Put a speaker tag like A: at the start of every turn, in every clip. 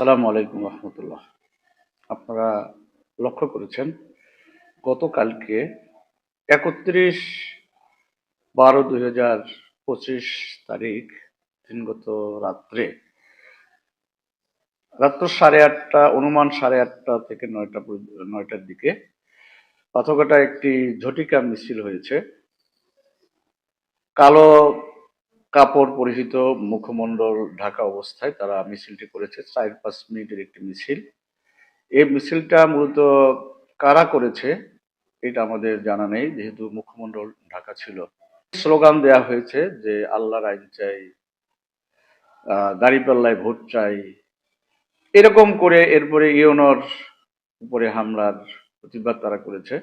A: সালাম আলাইকুম রহমতুল্লাহ। আপনারা লক্ষ্য করেছেন, গতকালকে একত্রিশ বারো দুই হাজার পঁচিশ তারিখ, দিনগত রাত্রে, রাত্র সাড়ে আটটা, অনুমান সাড়ে আটটা থেকে নয়টা নয়টার দিকে পাথকাটা একটি ঝটিকা মিছিল হয়েছে। কালো কাপড় পরিহিত মুখমণ্ডল ঢাকা অবস্থায় তারা মিছিলটি করেছে। চার পাঁচ মিনিটের একটি মিছিল। এই মিছিলটা মূলত কারা করেছে এটা আমাদের জানা নেই, যেহেতু মুখমণ্ডল ঢাকা ছিল। স্লোগান দেয়া হয়েছে যে আল্লাহর আইন চাই দাঁড়িপাল্লায় ভোট চাই। এরকম করে এরপরে ইউনোর উপরে হামলার প্রতিবাদ তারা করেছে।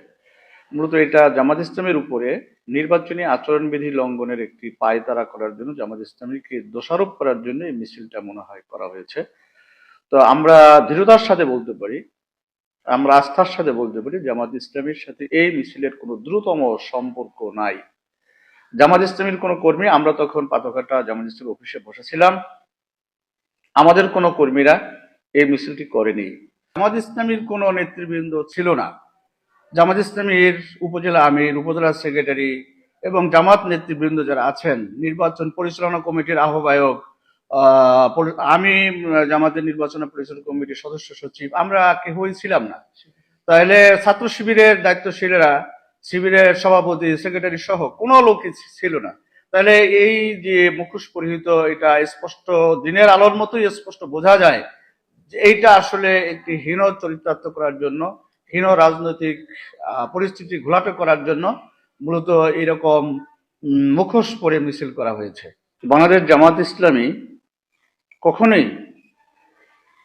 A: মূলত এটা জামাত ইসলামের উপরে নির্বাচনী আচরণবিধি লঙ্ঘনের একটি পায়তারা করার জন্য জামাত ইসলামীকে দোষারোপ করার জন্য এই মিছিলটা মনে হয় করা হয়েছে। তো আমরা দৃঢ়তার সাথে বলতে পারি, আমরা আস্থার সাথে বলতে পারি জামাত ইসলামীর সাথে এই মিছিলের কোনো দ্রুততম সম্পর্ক নাই। জামাত ইসলামীর কোনো কর্মী, আমরা তখন পাতকাটা জামাত ইসলামের অফিসে বসেছিলাম। আমাদের কোনো কর্মীরা এই মিছিলটি করেনি। জামাত ইসলামীর কোনো নেতৃবৃন্দ ছিল না। জামাত ইসলামীর উপজেলা আমির, উপজেলা সেক্রেটারি এবং জামাত নেতৃবৃন্দ যারা আছেন, নির্বাচন পরিচালনা কমিটির আহ্বায়ক আমি জামাতের নির্বাচন পরিচালনা কমিটির সদস্য সচিব, আমরা কেউই ছিলাম না। তাহলে ছাত্র শিবিরের দায়িত্বশীলেরা, শিবিরের সভাপতি, সেক্রেটারি সহ কোনো লোকই ছিল না। তাহলে এই যে মুখোশ পরিহিত, এটা স্পষ্ট, দিনের আলোর মতোই স্পষ্ট বোঝা যায় যে এইটা আসলে একটি হীন চরিতার্থ করার জন্য হীন রাজনৈতিক পরিস্থিতি ঘোলাটে করার জন্য মূলত এরকম মুখোশ পরে মিছিল করা হয়েছে। বাংলাদেশ জামাত ইসলামী কখনোই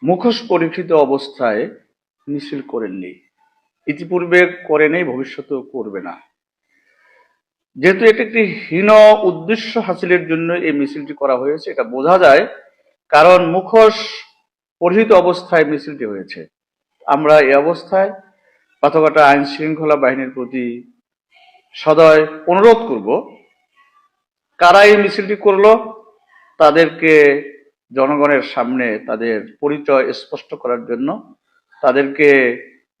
A: মুখোশ পরীক্ষিত অবস্থায় মিছিল করেননি। ইতিপূর্বে করে নেই, ভবিষ্যতেও করবে না। যেহেতু এটি একটি হীন উদ্দেশ্য হাসিলের জন্য এই মিছিলটি করা হয়েছে, এটা বোঝা যায় কারণ মুখোশ পরিহিত অবস্থায় মিছিলটি হয়েছে। আমরা এই অবস্থায় পাথকাটা আইন শৃঙ্খলা বাহিনীর প্রতি সদয় অনুরোধ করব, কারা এই মিছিলটি করল তাদেরকে জনগণের সামনে তাদের পরিচয় স্পষ্ট করার জন্য, তাদেরকে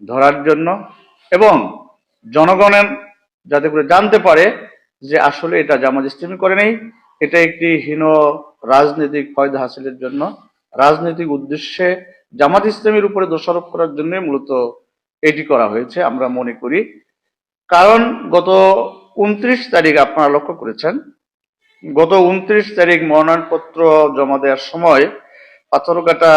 A: ধরার জন্য এবং জনগণের যাতে করে জানতে পারে যে আসলে এটা জামাত ইসলামী করে নেই, এটা একটি হীন রাজনৈতিক ফয়দা হাসিলের জন্য। রাজনৈতিক উদ্দেশ্যে জামাত ইসলামীর উপরে দোষারোপ করার জন্য মূলত এটি করা হয়েছে, আমরা মনে করি। কারণ গত উনত্রিশ তারিখ আপনারা লক্ষ্য করেছেন, গত উনত্রিশ তারিখ মনোনয়নপত্র জমা দেওয়ার সময় পাথরঘাটা